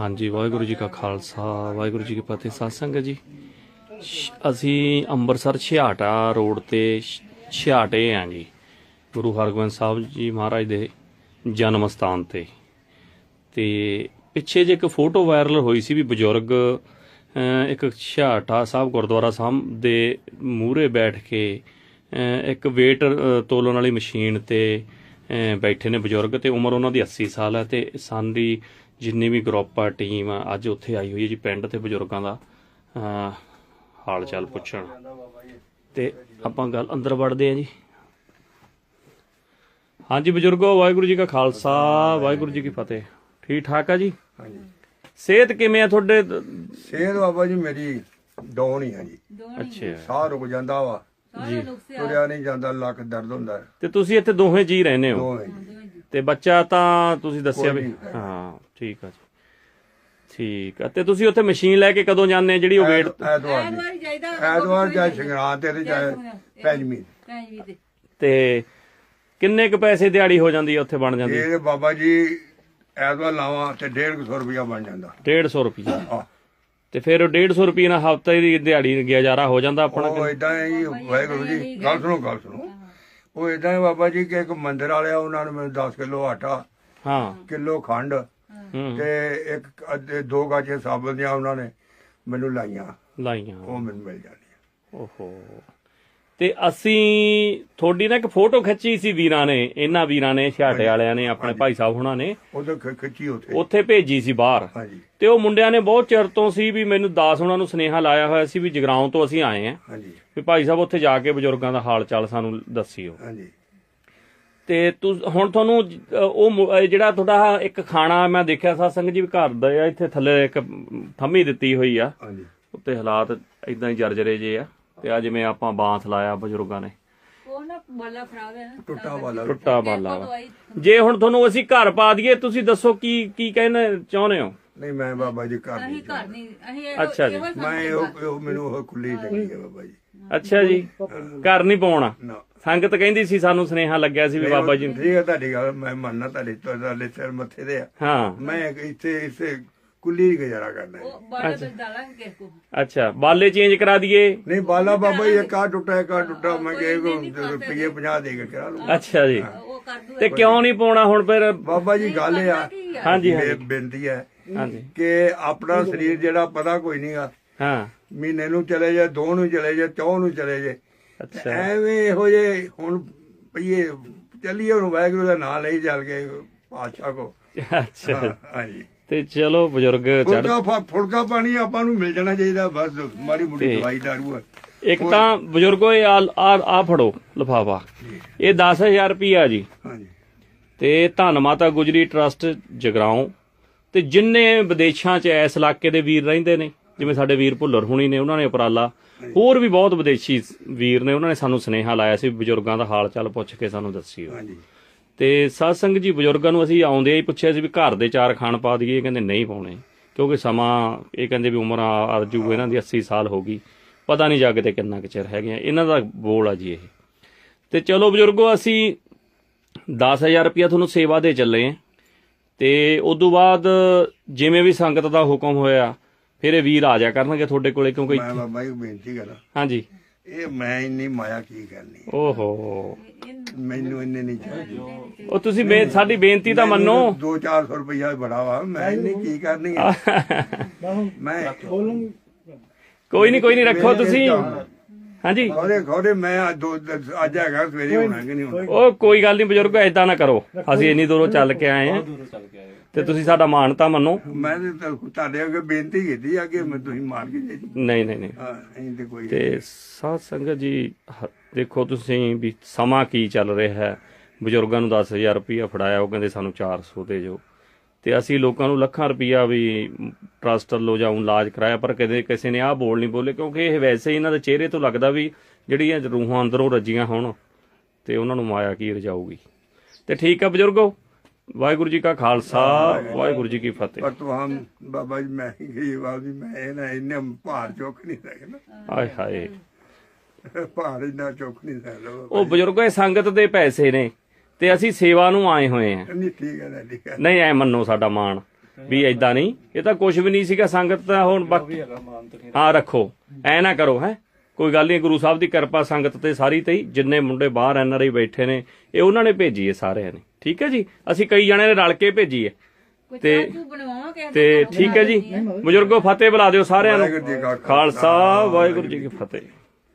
ਹਾਂਜੀ, ਵਾਹਿਗੁਰੂ ਜੀ ਕਾ ਖਾਲਸਾ, ਵਾਹਿਗੁਰੂ ਜੀ ਕੀ ਫਤਿਹ ਸਾਸੰਗ ਜੀ। ਸ਼- ਅਸੀਂ ਅੰਮ੍ਰਿਤਸਰ ਛਿਆਟਾ ਰੋਡ ਤੇ ਛਿਆਟੇ ਆ ਜੀ, ਗੁਰੂ ਹਰਗੋਬਿੰਦ ਸਾਹਿਬ ਜੀ ਮਹਾਰਾਜ ਦੇ ਜਨਮ ਸਥਾਨ ਤੇ। ਤੇ ਪਿੱਛੇ ਜੇ ਇੱਕ ਫੋਟੋ ਵਾਇਰਲ ਹੋਈ ਸੀ ਵੀ ਬਜ਼ੁਰਗ ਇੱਕ ਛਿਆਟਾ ਸਾਹਿਬ, ਗੁਰਦੁਆਰਾ ਸਾਹਿਬ ਦੇ ਮੂਹਰੇ ਬੈਠ ਕੇ ਇੱਕ weight ਤੋਲਣ ਵਾਲੀ ਮਸ਼ੀਨ ਤੇ ਬੈਠੇ ਨੇ ਬਜ਼ੁਰਗ ਤੇ ਉਮਰ ਉਹਨਾਂ ਦੀ 80 ਸਾਲ ਹੈ ਤੇ ਸਾਡੀ ਜਿੰਨੀ ਵੀ ਗਰੁੱਪ ਆ ਟੀਮ ਆ ਅੱਜ ਉੱਥੇ ਆਈ ਹੋਈ ਹੈ ਜੀ ਪਿੰਡ ਤੇ ਬਜ਼ੁਰਗਾਂ ਦਾ ਹਾਲ ਚਾਲ ਪੁੱਛਣ। ਤੇ ਆਪਾਂ ਗੱਲ ਅੰਦਰ ਵੜਦੇ ਆ ਜੀ। ਹਾਂਜੀ ਬਜ਼ੁਰਗੋ ਵਾਹਿਗੁਰੂ ਜੀ ਕਾ ਖਾਲਸਾ ਵਾਹਿਗੁਰੂ ਜੀ ਕੀ ਫਤਿਹ। ਠੀਕ ਠਾਕ ਆ ਜੀ? ਹਾਂਜੀ। ਸਿਹਤ ਕਿਵੇਂ ਆ ਤੁਹਾਡੇ? ਸਿਹਤ ਬਾਬਾ ਜੀ ਮੇਰੀ ਡਾਊਨ ਹੀ ਆ ਜੀ। ਅੱਛਾ। ਸਾਹ ਰੁਕ ਜਾਂਦਾ ਵਾ। ਜੀ। ਤੁਰਿਆ ਨਹੀਂ ਜਾਂਦਾ ਲੱਕ ਦਰਦ ਹੁੰਦਾ। ਹੈ। ਤੇ ਤੁਸੀਂ ਇੱਥੇ ਦੋਹੇ ਜੀ ਰਹਿੰਦੇ ਹੋ? ਦੋਵੇਂ ਜੀ। ਤੇ ਬੱਚਾ ਤਾਂ ਤੁਸੀਂ ਦੱਸਿਆ ਵੀ। ਹਾਂ ਠੀਕ ਆ ਜੀ। ਠੀਕ ਆ। ਤੇ ਤੁਸੀਂ ਉੱਥੇ ਮਸ਼ੀਨ ਲੈ ਕੇ ਕਦੋਂ ਜਾਂਦੇ ਆ ਜਿਹੜੀ ਉਹ ਵੇਟ ਐਤ- ਐਤਵਾਰ ਜੀ। ਐਤਵਾਰ ਜਾਈਦਾ ਐਤਵਾਰ ਚਾਹੇ ਸੰਗਰਾਂਦ ਤੇ ਤੇ ਪੰਜਵੀਂ ਪੰਜਵੀਂ ਤੇ। ਤੇ ਕਿੰਨੇ ਕ ਪੈਸੇ ਦਿਹਾੜੀ ਹੋ ਜਾਂਦੀ ਹੈ ਉੱਥੇ ਬਣ ਜਾਂਦੀ? ਇਹ ਬਾਬਾ ਜੀ ਐਤਵਾਰ ਲਾਵਾਂ ਤੇ 150 ਰੁਪਇਆ ਬਣ ਜਾਂਦਾ। 150 ਰੁਪਏ ਆ ਤੇ ਫਿਰ ਉਹ 150 ਰੁਪਏ ਨਾਲ ਹਫ਼ਤੇ ਦੀ ਦਿਹਾੜੀ ਗੁਜ਼ਾਰਾ ਹੋ ਜਾਂਦਾ ਆਪਣਾ ਉਹ ਇਦਾਂ ਹੈ ਜੀ ਵਾਹਿਗੁਰੂ ਜੀ ਗੱਲ ਸੁਣੋ ਗੱਲ ਸੁਣੋ। ਉਹ ਇਦਾਂ ਹੈ ਬਾਬਾ ਜੀ ਕਿ ਇੱਕ ਮੰਦਿਰ ਵਾਲਿਆ ਉਹਨਾਂ ਨੇ ਮੈਨੂੰ 10 ਕਿਲੋ ਆਟਾ ਹਾਂ। ਕਿਲੋ ਖੰਡ ਤੇ ਇੱਕ ਅੱਧੇ ਦੋ ਗਾਚੇ ਸਾਬਣ ਦੀਆਂ ਉਹਨਾਂ ਨੇ ਮੈਨੂੰ ਲਾਈਆਂ। ਲਾਈਆਂ। ਉਹ ਮੈਨੂੰ ਮਿਲ ਜਾਂਦੀਆਂ। ਓਹੋ। ਤੇ ਅਸੀਂ ਤੁਹਾਡੀ ਨਾ ਇੱਕ ਫੋਟੋ ਖਿੱਚੀ ਸੀ ਵੀਰਾਂ ਨੇ ਇਹਨਾਂ ਵੀਰਾਂ ਨੇ ਛਾਟੇ ਵਾਲਿਆਂ ਨੇ ਆਪਣੇ ਭਾਈ ਸਾਹਿਬ ਹੁਣਾਂ ਨੇ। ਉਧਰ ਖਿੱਚੀ ਉੱਥੇ। ਉੱਥੇ ਭੇਜੀ ਸੀ ਬਾਹਰ। ਹਾਂਜੀ। ਤੇ ਉਹ ਮੁੰਡਿਆਂ ਨੇ ਬਹੁਤ ਚਿਰ ਤੋਂ ਸੀ ਵੀ ਮੈਨੂੰ ਦਾਸ ਉਹਨਾਂ ਨੂੰ ਸੁਨੇਹਾ ਲਾਇਆ ਹੋਇਆ ਸੀ ਵੀ ਜਗਰਾਉਂ ਤੋਂ ਅਸੀਂ ਆਏ ਆਂ ਹਾਂਜੀ। ਵੀ ਭਾਈ ਸਾਹਿਬ ਉੱਥੇ ਜਾ ਕੇ ਬਜ਼ੁਰਗਾਂ ਦਾ ਹਾਲ ਚਾਲ ਸਾਨੂੰ ਦੱਸਿਓ। ਹਾਂਜੀ। ਤੇ ਤੂੰ ਹੁਣ ਤੁਹਾਨੂੰ ਜ- ਉਹ ਜਿਹੜਾ ਤੁਹਾਡਾ ਇੱਕ ਖਾਣਾ ਮੈਂ ਦੇਖਿਆ ਸਾਸੰਗ ਜੀ ਵੀ ਘਰ ਦਾ ਇੱਥੇ ਥੱਲੇ ਇੱਕ ਥੰਮੀ ਦਿੱਤੀ ਹੋਈ ਆ। ਹਾਂਜੀ। ਉੱਤੇ ਹਾਲਾਤ ਇਦਾਂ ਹੀ ਜਰਜਰੇ ਜੇ ਆ। ਤੇ ਆ ਜਿਵੇਂ ਆਪਾਂ ਬਾਂਸ ਲਾਇਆ ਬਜ਼ੁਰਗਾਂ ਨੇ। ਉਹ ਨਾ ਬੱਲਾ ਖਰਾਬ ਹੈ ਨਾ। ਟੁੱਟਾ ਵਾਲਾ ਟੁੱਟਾ ਬਾਲਾ। ਵਾ ਦਵਾਈ ਜੇ ਹੁਣ ਤੁਹਾਨੂੰ ਅਸੀਂ ਘਰ ਪਾ ਦਈਏ ਤੁਸੀਂ ਦੱਸੋ ਕੀ ਕੀ ਕਹਿਣਾ ਚਾਹੁੰਦੇ ਹੋ? ਨਹੀਂ ਮੈਂ ਬਾਬਾ ਜੀ ਘਰ ਅਸੀਂ ਨਹੀਂ ਘਰ ਨਹੀਂ ਅਸੀਂ ਅੱਛਾ ਜੀ। ਮੈਂ ਉਹ ਉਹ ਮੈਨੂੰ ਉਹ ਖੁੱਲੀ ਚੰਗੀ ਹੈ ਬਾਬਾ ਜੀ। ਅੱਛਾ ਜੀ। ਘਰ ਨਹੀਂ ਪਾਉਣਾ। ਨਾ। ਸੰਗਤ ਕਹਿੰਦੀ ਸੀ ਸਾਨੂੰ ਸੁਨੇਹਾ ਲੱਗਿਆ ਸੀ ਵੀ ਬਾਬਾ ਜੀ ਠੀਕ ਹੈ ਤੁਹਾਡੀ ਗੱਲ ਮੈਂ ਮੰਨਣਾ ਤੁਹਾਡੀ ਤੁਹਾਡੇ ਸਿਰ ਮੱਥੇ ਤੇ ਆ। ਹਾਂ। ਮੈਂ ਇੱਥੇ ਇੱਥੇ ਕੁੱਲੀ ਹੀ ਗੁਜ਼ਾਰਾ ਕਰਨਾ ਹੈ ਉਹ ਬਾਲੇ ਵਿੱਚ ਡਾਲਾਂਗੇ ਕਿਸ ਕੋ ਅੱਛਾ ਬਾਲੇ ਚੇਂਜ ਕਰਾ ਦਈਏ? ਨਹੀਂ ਬਾਲਾ ਬਾਬਾ ਇੱਕ ਆ ਟੁੱਟਾ ਇੱਕ ਆ ਟੁੱਟਾ ਮੈਂ ਕਿਹਾ ਰੁਪਏ 50 ਦੇ ਕੇ ਕਰਾ ਲੂੰ ਅੱਛਾ ਜੀ। ਉਹ ਕਰ ਦੂ ਤੇ ਕਿਉਂ ਨਹੀਂ। ਪਾਉਣਾ ਹੁਣ ਫਿਰ? ਬਾਬਾ ਜੀ ਗੱਲ ਇਹ ਆ ਹਾਂਜੀ ਹਾਂਜੀ। ਬੇਨਤੀ ਹੈ ਹਾਂਜੀ। ਕਿ ਆਪਣਾ ਸਰੀਰ ਜਿਹੜਾ ਪਤਾ ਕੋਈ ਨਹੀਂਗਾ ਹਾਂ। ਮਹੀਨੇ ਨੂੰ ਚਲੇ ਜਾ ਦੋ ਨੂੰ ਚਲੇ ਜਾ ਚੌ ਨੂੰ ਚਲੇ ਜਾ ਅੱਛਾ। ਐਵੇਂ ਇਹੋ ਜੇ ਹੁਣ ਪਈਏ ਚੱਲੀਏ ਹੁਣ ਵਾਹਿਗੁਰੂ ਦਾ ਨਾਮ ਲਈ ਚੱਲ ਕੇ ਪਾਤਸ਼ਾਹ ਕੋ। ਅੱਛਾ। ਹਾਂ, ਹਾਂਜੀ। ਤੇ ਚਲੋ ਬਜ਼ੁਰਗ ਚੜ ਫੁਲਕਾ ਫ- ਫੁਲਕਾ ਪਾਣੀ ਆਪਾਂ ਨੂੰ ਮਿਲ ਜਾਣਾ ਚਾਹੀਦਾ ਬਸ ਮਾੜੀ ਮੋਟੀ ਦਵਾਈ ਦਾਰੂ ਹੈ ਇੱਕ ਤਾਂ ਬਜ਼ੁਰਗੋ ਇਹ ਆ ਆ ਫੜੋ ਲਫਾਫਾ। ਇਹ 10000 ਰੁਪਿਆ ਜੀ। ਹਾਂਜੀ। ਤੇ ਧੰਨ ਮਾਤਾ ਗੁਜਰੀ ਟਰਸਟ ਜਗਰਾਉਂ। ਤੇ ਜਿੰਨੇ ਵਿਦੇਸ਼ਾਂ 'ਚ ਇਸ ਇਲਾਕੇ ਦੇ ਵੀਰ ਰਹਿੰਦੇ ਨੇ ਜਿਵੇਂ ਸਾਡੇ ਵੀਰ ਭੁੱਲਰ ਹੁਣੀ ਨੇ ਉਹਨਾਂ ਨੇ ਉਪਰਾਲਾ। ਹੋਰ ਵੀ ਬਹੁਤ ਵਿਦੇਸ਼ੀ ਵੀਰ ਨੇ ਉਹਨਾਂ ਨੇ ਸਾਨੂੰ ਸੁਨੇਹਾ ਲਾਇਆ ਸੀ ਬਜ਼ੁਰਗਾਂ ਦਾ ਹਾਲ ਚਾਲ ਪੁੱਛ ਕੇ ਸਾਨੂੰ ਦੱਸਿਓ। ਹਾਂਜੀ। ਤੇ ਸਾਧ ਜੀ ਬਜ਼ੁਰਗਾਂ ਨੂੰ ਅਸੀਂ ਆਉਂਦੇ ਹੀ ਪੁੱਛਿਆ ਸੀ ਵੀ ਘਰ ਦੇ ਚਾਰ ਖਾਣ ਪਾ ਦਈਏ ਕਹਿੰਦੇ ਨਹੀਂ ਪਾਉਣੇ ਕਿਉਂਕਿ ਸਮਾਂ ਇਹ ਕਹਿੰਦੇ ਵੀ ਉਮਰ ਆ- ਅਰਜੂ ਇਹਨਾਂ ਦੀ 80 ਸਾਲ ਹੋ ਗਈ ਪਤਾ ਨਹੀਂ ਜੱਗ ਤੇ ਕਿੰਨਾ ਕੁ ਚਿਰ ਹੈਗੇ ਆ ਇਹਨਾਂ ਦਾ ਬੋਲ ਆ ਜੀ ਇਹ। ਤੇ ਚਲੋ ਬਜ਼ੁਰਗੋ ਅਸੀਂ 10000 ਰੁਪਇਆ ਤੁਹਾਨੂੰ ਸੇਵਾ ਦੇ ਚੱਲੇ ਆ ਤੇ ਉਦੋਂ ਬਾਅਦ ਜਿਵੇਂ ਵੀ ਸੰਗਤ ਦਾ ਹੁਕਮ ਹੋਇਆ ਫਿਰ ਇਹ ਵੀਰ ਆ ਜਾ ਕਰਨਗੇ ਤੁਹਾਡੇ ਕੋਲੇ ਕਿਉਂਕਿ ਮੈਂ ਬਾਬਾ ਜੀ ਬੇਨਤੀ ਕਰਾਂ। ਹਾਂਜੀ। ਇਹ ਮੈਂ ਇੰਨੀ ਮਾਇਆ ਕੀ ਕਰਨੀ ਓਹੋ। ਮੈਨੂੰ ਇੰਨੇ ਨਹੀਂ ਚਾਹੀਦੀ। ਉਹ ਤੁਸੀਂ ਬੇ- ਸਾਡੀ ਬੇਨਤੀ ਤਾਂ ਮੰਨੋ 2-400 ਰੁਪਇਆ ਬੜਾ ਵਾ ਮੈਂ ਇੰਨੀ ਕੀ ਕਰਨੀ ਮੈਂ ਕੋਈ ਨਹੀਂ ਕੋਈ ਨਹੀਂ ਰੱਖੋ ਤੁਸੀਂ। ਹਾਂਜੀ। ਖੋਰੇ ਖੋਰੇ ਮੈਂ ਅੱਜ ਦੋ- ਅੱਜ ਹੈਗਾ ਸਵੇਰੇ ਹੋਣਾ ਕਿ ਨਹੀਂ ਹੋਣਾ? ਉਹ ਕੋਈ ਗੱਲ ਨਹੀਂ ਬਜ਼ੁਰਗੋ ਐਦਾਂ ਨਾ ਕਰੋ। ਅਸੀਂ ਇੰਨੀ ਦੂਰੋਂ ਚੱਲ ਕੇ ਆਏ ਆ ਤੇ ਤੁਸੀਂ ਸਾਡਾ ਮਾਣ ਤਾਂ ਮੰਨੋ। ਮੈਂ ਤੇ ਤਾਂ ਤੁਹਾਡੇ ਅੱਗੇ ਬੇਨਤੀ ਕੀਤੀ ਆ ਕਿ ਮੈਂ ਤੁਸੀਂ ਮਾਰ ਕੇ ਜੇ ਨਹੀਂ ਨਹੀਂ ਨਹੀਂ। ਹਾਂ ਅਸੀਂ ਤੇ ਕੋਈ ਤੇ ਸਾਧ ਸੰਗਤ ਜੀ ਹ- ਦੇਖੋ ਤੁਸੀਂ ਵੀ ਸਮਾਂ ਕੀ ਚੱਲ ਰਿਹਾ ਹੈ। ਬਜ਼ੁਰਗਾਂ ਨੂੰ 10000 ਰੁਪਇਆ ਫੜਾਇਆ ਉਹ ਕਹਿੰਦੇ ਸਾਨੂੰ 400 ਦੇ ਜੋ ਤੇ ਅਸੀਂ ਲੋਕਾਂ ਨੂੰ ਲੱਖਾਂ ਰੁਪਇਆ ਵੀ ਟਰਸਟ ਵੱਲੋਂ ਜਾਂ ਇਲਾਜ ਕਰਾਇਆ ਪਰ ਕਦੇ ਕਿਸੇ ਨੇ ਆਹ ਬੋਲ ਨਹੀਂ ਬੋਲੇ ਕਿਉਂਕਿ ਇਹ ਵੈਸੇ ਹੀ ਇਹਨਾਂ ਦੇ ਚਿਹਰੇ ਤੋਂ ਲੱਗਦਾ ਵੀ ਜਿਹੜੀਆਂ ਰੂਹਾਂ ਅੰਦਰੋਂ ਰੱਜੀਆਂ ਹੋਣ ਤੇ ਉਹਨਾਂ ਨੂੰ ਮਾਇਆ ਕੀ ਰਜਾਊਗੀ। ਤੇ ਠੀਕ ਆ ਬਜ਼ੁਰਗੋ ਵਾਹਿਗੁਰੂ ਜੀ ਕਾ ਖਾਲਸਾ ਵਾਹਿਗੁਰੂ ਜੀ ਕੀ ਫਤਿਹ। ਪਰ ਤੁਮ ਬਾਬਾ ਜੀ ਮੈਂ ਹੀ ਗਰੀਬ ਆ ਵੀ ਮੈਂ ਇਹ ਨਾ ਇੰਨੇ ਭਾਰ ਚੁੱਕ ਨਹੀਂ ਸਕਦਾ। ਆਏ ਹਾਏ। ਭਾਰ ਇੰਨਾ ਚੁੱਕ ਨਹੀਂ ਸਕਦਾ ਉਹ ਬਜ਼ੁਰਗੋ ਇਹ ਸੰਗਤ ਦੇ ਪੈਸੇ ਨੇ ਤੇ ਅਸੀਂ ਸੇਵਾ ਨੂੰ ਆਏ ਹੋਏ ਆ ਨਹੀਂ ਠੀਕ ਹੈ ਠੀਕ ਹੈ। ਨਹੀਂ ਐ ਮੰਨੋ ਸਾਡਾ ਮਾਣ ਵੀ ਐਦਾਂ ਨਹੀਂ। ਇਹ ਤਾਂ ਕੁਝ ਵੀ ਨਹੀਂ ਸੀਗਾ ਸੰਗਤ ਤਾਂ ਹੁਣ ਬਾਕੀ ਹਾਂ ਰੱਖੋ। ਐ ਨਾ ਕਰੋ ਹੈ। ਕੋਈ ਗੱਲ ਨਹੀਂ ਗੁਰੂ ਸਾਹਿਬ ਦੀ ਕਿਰਪਾ ਸੰਗਤ ਤੇ ਸਾਰੀ ਤੇ ਜਿੰਨੇ ਮੁੰਡੇ ਬਾਹਰ ਐਨਆਰਆਈ ਬੈਠੇ ਨੇ ਇਹ ਉਹਨਾਂ ਨੇ ਭੇਜੀ ਹੈ ਸਾਰਿਆਂ ਨੇ। ਠੀਕ ਹੈ ਜੀ? ਅਸੀਂ ਕਈ ਜਣੇ ਨੇ ਰਲ ਕੇ ਭੇਜੀ ਹੈ। ਤੇ- ਤੇ ਠੀਕ ਹੈ ਜੀ? ਬਜ਼ੁਰਗੋ ਫਤਿਹ ਬੁਲਾ ਦਿਓ ਸਾਰਿਆਂ ਵਾਹਿਗੁਰੂ ਜੀ ਨੂੰ ਕਾ ਖਾਲਸਾ ਵਾਹਿਗੁਰੂ ਜੀ ਕੀ ਫਤਿਹ।